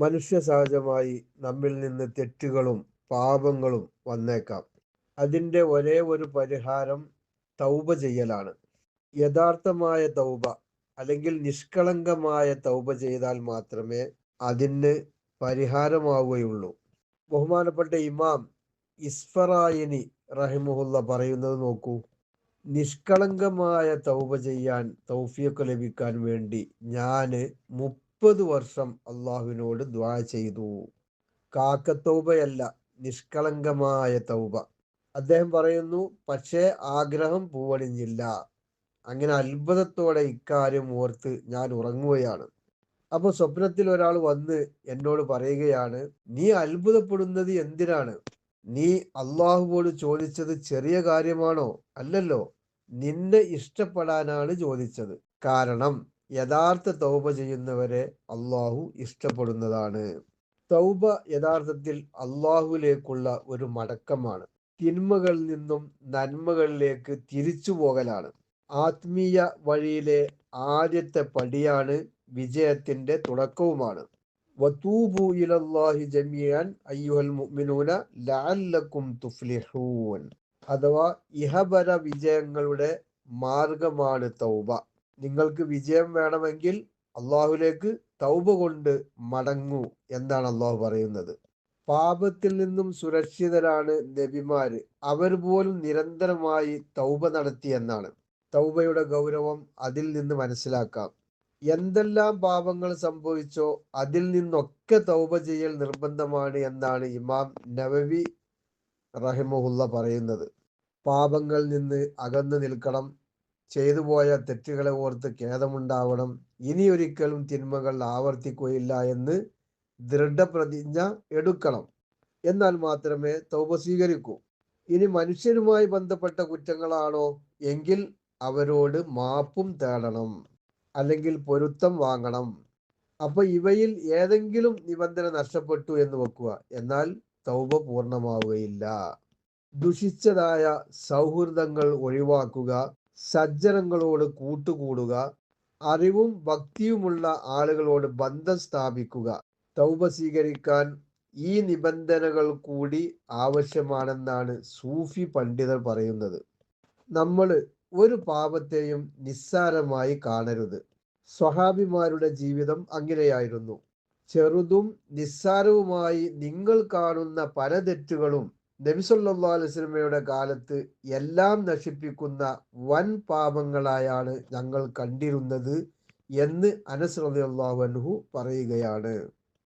മനുഷ്യ സഹജമായി നമ്മിൽ നിന്ന് തെറ്റുകളും പാപങ്ങളും വന്നേക്കാം. അതിന്റെ ഒരേ ഒരു പരിഹാരം തൗബ ചെയ്യലാണ്. യഥാർത്ഥമായ തൗബ അല്ലെങ്കിൽ നിഷ്കളങ്കമായ തൗബ ചെയ്താൽ മാത്രമേ അതിന് പരിഹാരമാവുകയുള്ളൂ. ബഹുമാനപ്പെട്ട ഇമാം ഇസ്ഫറായിനി റഹിമുല്ല പറയുന്നത് നോക്കൂ. നിഷ്കളങ്കമായ തൗബ ചെയ്യാൻ തൗഫിയൊക്കെ ലഭിക്കാൻ വേണ്ടി ഞാൻ മുപ്പത് വർഷം അള്ളാഹുവിനോട് ദ്വാ ചെയ്തു. കാക്കത്തൗബയല്ല നിഷ്കളങ്കമായ തൗബ. അദ്ദേഹം പറയുന്നു പക്ഷേ ആഗ്രഹം പൂവണിഞ്ഞില്ല. അങ്ങനെ അത്ഭുതത്തോടെ ഇക്കാര്യം ഓർത്ത് ഞാൻ ഉറങ്ങുകയാണ്. അപ്പൊ സ്വപ്നത്തിൽ ഒരാൾ വന്ന് എന്നോട് പറയുകയാണ് നീ അത്ഭുതപ്പെടുന്നത് എന്തിനാണ്? നീ അള്ളാഹുവോട് ചോദിച്ചത് ചെറിയ കാര്യമാണോ? അല്ലല്ലോ. നിന്നെ ഇഷ്ടപ്പെടാനാണ് ചോദിച്ചത്. കാരണം യഥാർത്ഥ തൗബ ചെയ്യുന്നവരെ അള്ളാഹു ഇഷ്ടപ്പെടുന്നതാണ്. തൗബ യഥാർത്ഥത്തിൽ അള്ളാഹുവിലേക്കുള്ള ഒരു മടക്കമാണ്. തിന്മകളിൽ നിന്നും നന്മകളിലേക്ക് തിരിച്ചു പോകലാണ്. ആത്മീയ വഴിയിലെ ആദ്യത്തെ പടിയാണ് വിജയത്തിന്റെ തുടക്കവുമാണ്. അയ്യുഹൽ മുഅ്മിനൂന തുഫ്ലിഹൂൻ. അഥവാ ഇഹപര വിജയങ്ങളുടെ മാർഗമാണ് തൗബ. നിങ്ങൾക്ക് വിജയം വേണമെങ്കിൽ അള്ളാഹുലേക്ക് തൗബ കൊണ്ട് മടങ്ങൂ എന്നാണ് അള്ളാഹു പറയുന്നത്. പാപത്തിൽ നിന്നും സുരക്ഷിതരാണ് നബിമാര്. അവർ പോലും നിരന്തരമായി തൗബ നടത്തി എന്നാണ്. തൗബയുടെ ഗൗരവം അതിൽ നിന്ന് മനസ്സിലാക്കാം. എന്തെല്ലാം പാപങ്ങൾ സംഭവിച്ചോ അതിൽ നിന്നൊക്കെ തൗബ ചെയ്യൽ നിർബന്ധമാണ് എന്നാണ് ഇമാം നവവി റഹിമുല്ല പറയുന്നത്. പാപങ്ങളിൽ നിന്ന് അകന്നു നിൽക്കണം. ചെയ്തു പോയ തെറ്റുകളെ ഓർത്ത് ഖേദമുണ്ടാവണം. ഇനി ഒരിക്കലും തിന്മകൾ ആവർത്തിക്കുകയില്ല എന്ന് ദൃഢപ്രതിജ്ഞ എടുക്കണം. എന്നാൽ മാത്രമേ തൗപ സ്വീകരിക്കൂ. ഇനി മനുഷ്യരുമായി ബന്ധപ്പെട്ട കുറ്റങ്ങളാണോ? എങ്കിൽ അവരോട് മാപ്പും തേടണം. അല്ലെങ്കിൽ പൊരുത്തം വാങ്ങണം. അപ്പൊ ഇവയിൽ ഏതെങ്കിലും നിബന്ധന നഷ്ടപ്പെട്ടു എന്ന് വെക്കുക. എന്നാൽ തൗബ പൂർണമാവുകയില്ല. ദുഷിച്ചതായ സൗഹൃദങ്ങൾ ഒഴിവാക്കുക. സജ്ജനങ്ങളോട് കൂട്ടുകൂടുക അറിവും ഭക്തിയുമുള്ള ആളുകളോട് ബന്ധം സ്ഥാപിക്കുക. തൗബ സ്വീകരിക്കാൻ ഈ നിബന്ധനകൾ കൂടി ആവശ്യമാണെന്നാണ് സൂഫി പണ്ഡിതർ പറയുന്നത്. നമ്മൾ ഒരു പാപത്തെയും നിസ്സാരമായി കാണരുത്. സ്വഹാബിമാരുടെ ജീവിതം അങ്ങനെയായിരുന്നു. ചെറുതും നിസ്സാരവുമായി നിങ്ങൾ കാണുന്ന പല തെറ്റുകളും നബിസല്ലാ അലുസ്ലമയുടെ കാലത്ത് എല്ലാം നശിപ്പിക്കുന്ന വൻ പാപങ്ങളായാണ് ഞങ്ങൾ കണ്ടിരുന്നത് എന്ന് അനസ് റളിയല്ലാഹു അൻഹു പറയുകയാണ്.